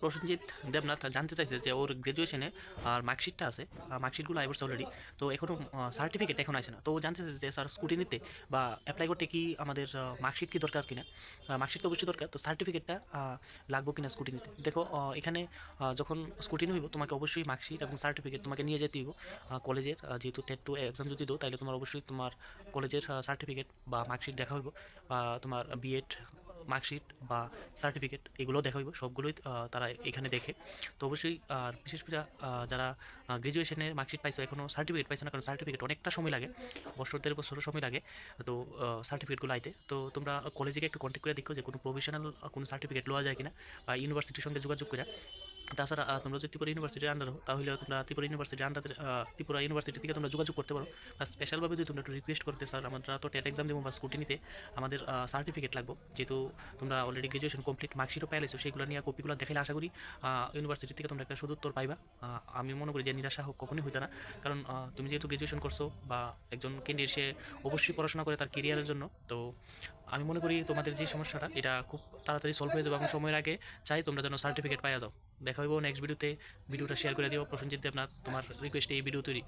প্রসেনজিৎ দেবনাথ জানতে চাইছে যে ওর গ্র্যাজুয়েশনে আর মার্কশিটটা আছে মার্কশিটগুলো আইবর্স অলরেডি তো এখনও সার্টিফিকেট এখন আসে না। তো ও জানতে চাইছে যে স্যার স্কুটি নিতে বা অ্যাপ্লাই করতে কি আমাদের মার্কশিট কি দরকার কিনা? মার্কশিট তো অবশ্যই দরকার, তো সার্টিফিকেটটা লাগবো কিনা স্কুটি নিতে দেখো এখানে যখন স্কুটি নিব তোমাকে অবশ্যই মার্কশিট এবং সার্টিফিকেট তোমাকে নিয়ে যেতে হইব। কলেজের যেহেতু টেট টু এক্সাম যদি দাও তাহলে তোমার অবশ্যই তোমার কলেজের সার্টিফিকেট বা মার্কশিট দেখা হইব, বা তোমার বিএড মার্কশিট বা সার্টিফিকেট এগুলো দেখা হইব, সবগুলোই তারা এখানে দেখে। তো অবশ্যই, আর বিশেষ করে যারা গ্র্যাজুয়েশনের মার্কশিট পাইছো এখনও সার্টিফিকেট পাইছো না, কারণ সার্টিফিকেট অনেকটা সময় লাগে, বছর দেড় বছরও সময় লাগে, তো সার্টিফিকেটগুলো আইতে। তো তোমরা কলেজে একটু কন্ট্যাক্ট করে দেখো যে কোনো প্রফেশনাল কোনো সার্টিফিকেট লওয়া যায় কিনা বা ইউনিভার্সিটির সঙ্গে যোগাযোগ করে। তাছাড়া তোমরা যদি ত্রিপুরা ইউনিভার্সিটির আন্ডার তাহলে তোমরা ত্রিপুরা ইউনিভার্সিটির আন্ডার ত্রিপুরা ইউনিভার্সিটি থেকে তোমরা যোগাযোগ করতে পারো। বা স্পেশালভাবে যদি তোমরা একটু রিকোয়েস্ট করতে স্যার আমরা তো টেট এক্সাম দেবো বা স্কুটি নিতে আমাদের সার্টিফিকেট লাগবো। যেহেতু তোমরা অলরেডি গ্রাজুয়েশন কমপ্লিট মার্কশিটও পেয়েছ সেগুলো নিয়ে কপিগুলো দেখাইলে আশা করি ইউনিভার্সিটি থেকে তোমরা একটা সদুত্তর পাইবা। আমি মনে করি যে নিরাশা হোক, কখনই হইতে না। কারণ তুমি যেহেতু গ্রাজুয়েশন করছ বা একজন ক্যান্ডিডেট সে অবশ্যই পড়াশোনা করে তার কেরিয়ারের জন্য, তো আমি মনে করি তোমাদের যে সমস্যাটা, এটা খুব তাড়াতাড়ি সলভ হয়ে যাবে এবং সময়ের আগে চাই তোমরা যেন সার্টিফিকেট পাওয়া যাও। দেখা হইব নেক্সট ভিডিওতে ভিডিওটা শেয়ার করে দিও। প্রসেনজিৎ আপনার তোমার রিকোয়েস্টে এই ভিডিও তৈরি।